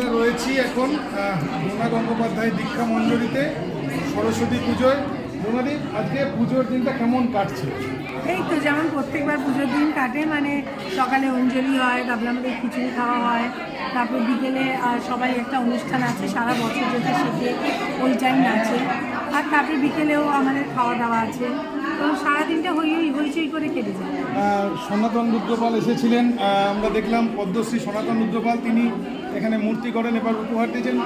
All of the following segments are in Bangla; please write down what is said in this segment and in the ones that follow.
আমরা রয়েছি এখন ডোনা গঙ্গোপাধ্যায় দীক্ষা মঞ্জুরিতে সরস্বতী পুজোয়। ডোনাদি আজকে পুজোর দিনটা কেমন কাটছে? এই তো যেমন প্রত্যেকবার পুজোর দিন কাটে মানে সকালে অঞ্জলি হয় তারপরে আমাদের খিচুড়ি খাওয়া হয়। তারপর বিকেলে সবাই একটা অনুষ্ঠান আছে সারা বছর যেটা শেখে ওই টাইম আছে। আর তারপরে বিকেলেও আমাদের খাওয়া দাওয়া আছে। সারাদিনটা হই হই হইচই করে কেটে যায়। সনাতন রুদ্রপাল এসেছিলেন। আমরা দেখলাম পদ্মশ্রী সনাতন রুদ্রপাল তিনি এখানে মূর্তি করেন এবার উপহার দিয়েছেন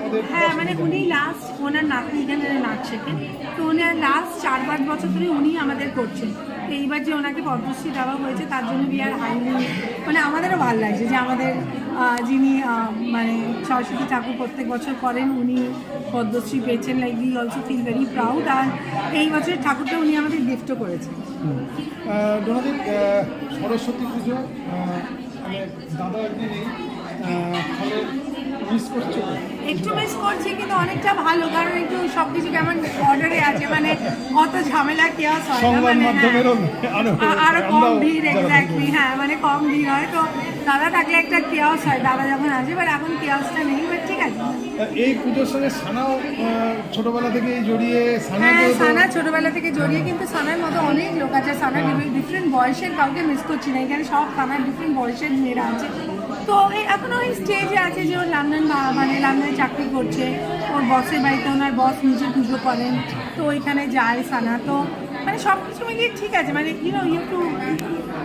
আমাদের হ্যাঁ মানে উনি লাস্ট ওনার নাতনি এখানে নাচ শেখেন। তো উনার লাস্ট চার পাঁচ বছর ধরে উনি আমাদের করছেন। তো এইবার যে ওনাকে পদ্মশ্রী দেওয়া হয়েছে তার জন্য বি আর হাইলি মানে আমাদেরও ভালো লাগছে যে আমাদের যিনি মানে সরস্বতী ঠাকুর প্রত্যেক বছর করেন উনি পদ্মশ্রী পেয়েছেন। Like we also feel very proud আর এই বছরের ঠাকুরটা উনি আমাদের গিফটও করেছেন। সরস্বতী পুজো মানে দাদা একদিন একটু মিস করছি কিন্তু অনেকটা ভালো কারণ একটু সব কিছু কেমন অর্ডারে আছে মানে অত ঝামেলা কেয়াস হয় না মানে হ্যাঁ। আরও কম ভিড় এক্স্যাক্টলি হ্যাঁ মানে কম ভিড় হয়। তো দাদা থাকলে একটা কেয়াস হয় দাদা যখন আসে বাট এখন কেয়াসটা নেই বাট ঠিক আছে। এই পুজোর সঙ্গে সানাও ছোটবেলা থেকেই জড়িয়ে হ্যাঁ সানা ছোটবেলা থেকে জড়িয়ে কিন্তু সানার মতো অনেক লোক আছে সানা ডিফারেন্ট বয়সের কাউকে মিস করছি না এখানে সব সানার ডিফারেন্ট বয়সের মেয়েরা আছে। তো এখনও ওই স্টেজে আছে যে ওর লন্ডন মানে লন্ডনে চাকরি করছে। ওর বসের বাড়িতে ওনার বস নিজে পুজো করেন। তো ওইখানে যায় সানা। তো মানে সব কিছু মিলিয়ে ঠিক আছে। মানে ইউনো ইউ টু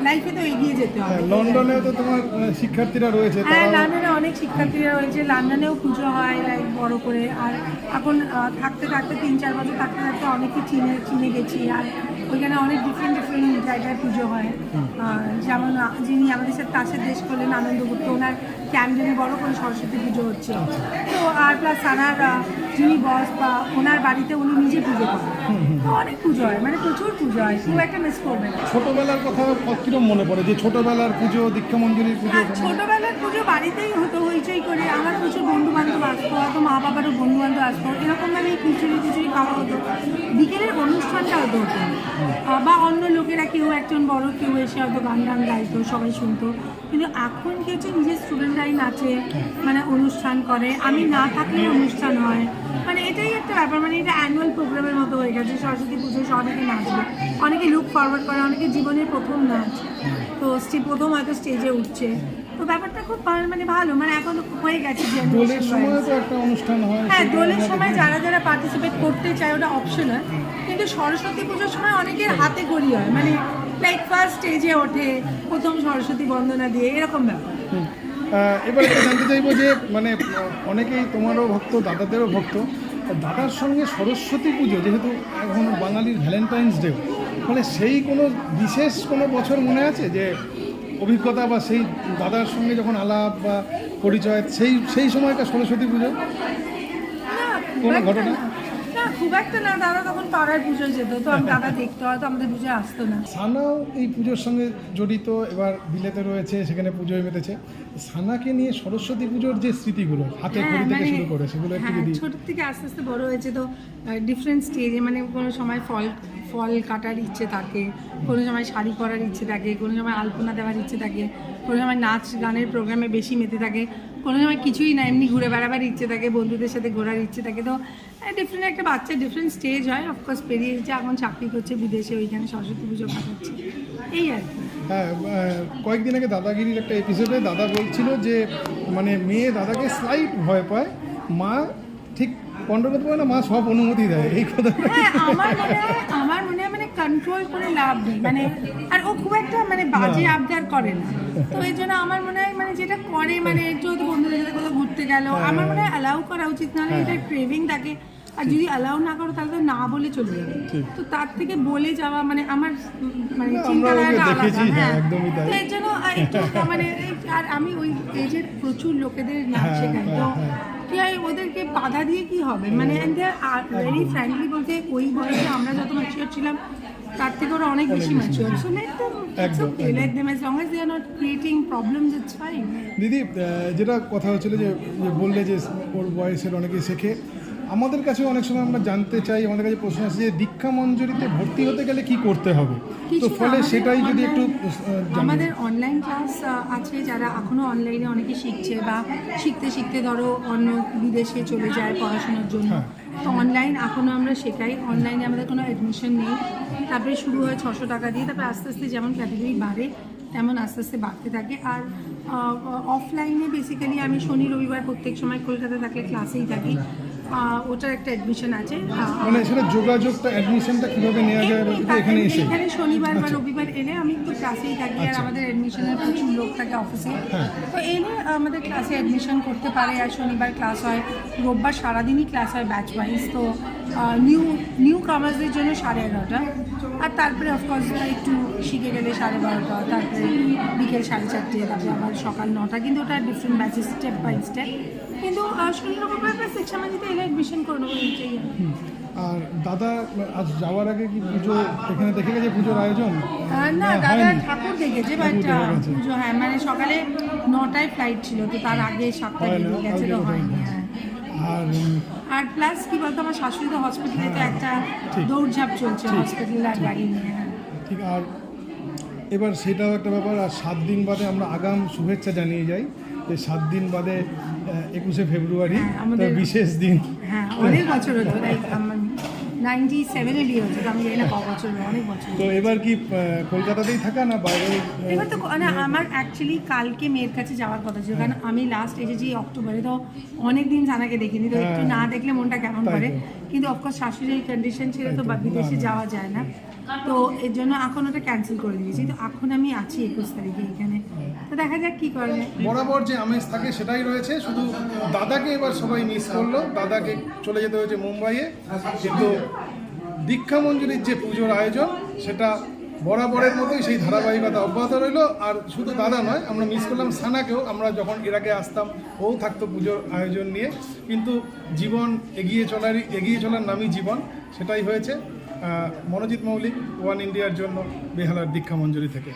লাইফে তো এগিয়ে যেতে হবে। হ্যাঁ, লন্ডনেও তো তোমার শিক্ষার্থীরা রয়েছে হ্যাঁ লন্ডনে অনেক শিক্ষার্থীরা রয়েছে। লন্ডনেও পুজো হয় লাইক বড় করে। আর এখন থাকতে থাকতে তিন চার বছর থাকতে থাকতে অনেকে চিনে চিনে গেছি। আর ওইখানে অনেক ডিফারেন্ট ডিফারেন্ট জায়গায় পুজো হয়। যেমন যিনি আমাদের সাথে কাছের দেশ করলেন আনন্দ গুপ্ত ওনার ক্যাম্পডেনে বড় করে সরস্বতী পুজো হচ্ছে। তো আর প্লাস সানার যিনি বস বা ওনার বাড়িতে উনি নিজে পুজো করেন। তো অনেক পুজো হয় মানে প্রচুর পুজো হয় খুব একটা মিস করবে না। ছোটবেলার কথা কিরম মনে পড়ে? যে ছোটবেলার পুজো দীক্ষা মঞ্জুরির পুজো ছোটবেলার পুজো বাড়িতেই হতো হইচই করে আমার প্রচুর বন্ধু বান্ধব আসতো, হয়তো মা বাবারও বন্ধু বান্ধব আসতো, এরকম মানে খিচুড়ি খিচুড়ি খাওয়া হতো। বিকেলের অনুষ্ঠানটা হতো হতো বা অন্য লোকেরা কেউ একজন বড়, কেউ এসে হয়তো গান গান গাইতো, সবাই শুনতো। কিন্তু এখন কি হচ্ছে, নিজের স্টুডেন্টরাই নাচে মানে অনুষ্ঠান করে। আমি না থাকলেও অনুষ্ঠান হয়। মানে এটাই একটা ব্যাপার মানে এটা অ্যানুয়াল প্রোগ্রামের মতো হয়ে গেছে, সরস্বতী পুজো অনেকে নাচবে। অনেকে লুক ফরওয়ার্ড করে, অনেকে জীবনের প্রথম নাচ। তো প্রথম হয়তো স্টেজে উঠছে। তো ব্যাপারটা খুব মানে ভালো মানে এখন হয়ে গেছে দোলের সময় তো একটা অনুষ্ঠান হয় হ্যাঁ দোলের সময় যারা যারা পার্টিসিপেট করতে চায় ওটা অপশনাল কিন্তু সরস্বতী পুজোর সময় অনেকের হাতে গড়ি হয়। মানে লাইক ফার্স্ট স্টেজে ওঠে প্রথম সরস্বতী বন্দনা দিয়ে এরকম ব্যাপার। এবার একটু জানতে চাইব যে মানে অনেকেই তোমারও ভক্ত দাদাদেরও ভক্ত। দাদার সঙ্গে সরস্বতী পুজো যেহেতু এখন বাঙালির ভ্যালেন্টাইন্স ডে মানে সেই কোনো বিশেষ কোনো বছর মনে আছে যে অভিজ্ঞতা বা সেই দাদার সঙ্গে যখন আলাপ বা পরিচয় সেই সেই সময়টা সরস্বতী পুজো কোনো ঘটনা? না। না খুব একটা না দাদা তখন পাড়ায় পুজোয় যেত তো আমি দাদা দেখতে হয়তো আমাদের পুজোয় আসতো না সানাও এই পুজোর সঙ্গে জড়িত এবার বিলেতে রয়েছে সেখানে পুজোয় মেতেছে সানাকে নিয়ে সরস্বতী পুজোর যে স্মৃতিগুলো হাতে হ্যাঁ, খড়ি থেকে মানে- শুরু করে সেগুলো একটু হ্যাঁ ছোট থেকে আস্তে আস্তে বড় হয়েছে তো ডিফারেন্ট স্টেজে মানে কোনো সময় ফল ফল কাটার ইচ্ছে থাকে, কোনো সময় শাড়ি পরার ইচ্ছে থাকে, কোনো সময় আলপনা দেওয়ার ইচ্ছে থাকে, কোনো সময় নাচ গানের প্রোগ্রামে বেশি মেতে থাকে, কোনো সময় কিছুই না, এমনি ঘুরে বেড়াবার ইচ্ছে থাকে, বন্ধুদের সাথে ঘোরার ইচ্ছে থাকে। তো ডিফারেন্ট একটা বাচ্চার ডিফারেন্ট স্টেজ হয় অফকোর্স পেরিয়ে পেরিয়েছে, এখন চাকরি করছে বিদেশে, ওইখানে সরস্বতী পুজো কাটাচ্ছে এই আর কি। হ্যাঁ কয়েকদিন আগে দাদাগিরির একটা এপিসোডে দাদা বলছিল যে মানে মেয়ে দাদাকে স্লাইট ভয় পায়, মা ঠিক কন্ট্রোল করতে পারে না মা সব অনুমতি দেয় এই কথা হ্যাঁ আমার মনে হয় আমার মনে হয় মানে কন্ট্রোল করে লাভ নেই মানে আর ও খুব একটা মানে বাজে আবদার করে না। তো এই জন্য আমার মনে হয় মানে যেটা করে মানে একটু বন্ধুদের সাথে কোথাও ঘুরতে গেল আমার মনে হয় অ্যালাউ করা উচিত নাহলে এটা ক্রেভিং থাকে। আর যদি অ্যালাউ না করো তাহলে তো না বলে চলে যাবে। তো তার থেকে বলে যাওয়া মানে আমার মানে চিন্তাধারাটা আলাদা। হ্যাঁ, হ্যাঁ। তো এর জন্য মানে আর আমি ওই এজের প্রচুর লোকেদের নাচ হ্যাঁ, শেখাই তো হ্যাঁ। ওদেরকে বাধা দিয়ে কি হবে? মানে ভেরি ফ্র্যাঙ্কলি বলতে ওই বয়সে আমরা যত ম্যাচিওর ছিলাম তার থেকে ওরা অনেক বেশি mature so let them let them as long as they are not creating problems it's fine দিদি যেটা কথা হচ্ছিল যে বললে যে ওর বয়সের অনেকে শেখে আমাদের কাছে অনেক সময় আমরা জানতে চাই আমাদের কাছে প্রশ্ন আছে যে দীক্ষা মঞ্জুরিতে ভর্তি হতে গেলে কি করতে হবে? তো ফলে সেটাই যদি একটু আমাদের অনলাইন ক্লাস আছে যারা এখনও অনলাইনে অনেকে শিখছে বা শিখতে শিখতে ধরো অন্য বিদেশে চলে যায় পড়াশোনার জন্য। হ্যাঁ। তো অনলাইন এখনও আমরা শেখাই। অনলাইনে আমাদের কোনো অ্যাডমিশন নেই। তারপরে শুরু হয় ছশো টাকা দিয়ে। তারপরে আস্তে আস্তে যেমন ক্যাটাগরি বাড়ে তেমন আস্তে আস্তে বাড়তে থাকে। আর অফলাইনে বেসিক্যালি আমি শনি রবিবার প্রত্যেক সময় কলকাতা থাকলে ক্লাসেই থাকি। ওটার একটা অ্যাডমিশন আছে। মানে সেটা যোগাযোগটা অ্যাডমিশনটা কীভাবে নেওয়া যায়? এখানে এসে। এখানে শনিবার বা রবিবার এলে আমি তো ক্লাসেই থাকি আর আচ্ছা। আমাদের অ্যাডমিশনের প্রচুর লোক থাকে অফিসে হ্যাঁ। তো এলে আমাদের ক্লাসে অ্যাডমিশন করতে পারে আর শনিবার ক্লাস হয়। রোববার সারাদিনই ক্লাস হয় ব্যাচ ওয়াইজ তো নিউ নিউ কামার্সদের জন্য সাড়ে এগারোটা। আর তারপরে অফকোর্স একটু শিখে গেলে সাড়ে বারোটা তারপরে বিকেল সাড়ে চারটে তারপরে আবার সকাল নটা কিন্তু ওটা different batches step by step কিন্তু শনি রবিবার বা শিক্ষা মাঝিতে এলে অ্যাডমিশন করে নেব আর দাদা আজ যাওয়ার আগে কি পুজো এখানে দেখে গেছে পুজোর আয়োজন? না না, দাদা। ঠাকুর দেখেছে বাট। পুজো হ্যাঁ মানে সকালে নটায় ফ্লাইট ছিল তো তার আগে সাতটা হয় বেরিয়ে গেছে তো হয়নি। হ্যাঁ। আর আর প্লাস কি বলতো আমার শাশুড়ি তো হসপিটালে তো একটা ঠিক। দৌড়ঝাঁপ চলছে হসপিটাল আর বাড়ি নিয়ে হ্যাঁ। ঠিক আর এবার সেটাও একটা ব্যাপার আর সাত দিন বাদে আমরা আগাম শুভেচ্ছা জানিয়ে যাই যে সাত দিন বাদে একুশে ফেব্রুয়ারি হ্যাঁ, বিশেষ দিন হ্যাঁ অনেক বছর হতো নাইনটি সেভেনে বিয়ে হচ্ছে তো আমি জানি না ক বছর অনেক বছর। তো এবার কি কলকাতাতেই থাকা না বাইরে? এবার তো আমার অ্যাকচুয়ালি কালকে মেয়ের কাছে যাওয়ার কথা ছিল কারণ আমি লাস্ট এসেছি অক্টোবরে তো অনেকদিন জানাকে দেখিনি তো একটু হ্যাঁ। না দেখলে মনটা কেমন করে। কিন্তু অফকোর্স শাশুড়ির কন্ডিশন ছিল তো বা বিদেশে। যাওয়া যায় না। তো এর জন্য এখন ওটা ক্যান্সেল করে দিয়েছি। তো এখন আমি আছি একুশ তারিখে এখানে। তো দেখা যাক কি করে বরাবর যে আমেজ থাকে সেটাই রয়েছে, শুধু দাদাকে এবার সবাই মিস করল। দাদাকে চলে যেতে হয়েছে মুম্বাইয়ে। কিন্তু দীক্ষা মঞ্জুরির যে পুজোর আয়োজন, সেটা বরাবরের মতোই সেই ধারাবাহিকতা অব্যাহত রইল। আর শুধু দাদা নয়, আমরা মিস করলাম সানাকেও। আমরা যখন এর আগে আসতাম, ও থাকতো পুজোর আয়োজন নিয়ে। কিন্তু জীবন এগিয়ে চলারই এগিয়ে চলার নামই জীবন, সেটাই হয়েছে। মনোজিৎ মৌলিক ওয়ান ইন্ডিয়ার জন্য বেহালার দীক্ষা মঞ্জুরি থেকে।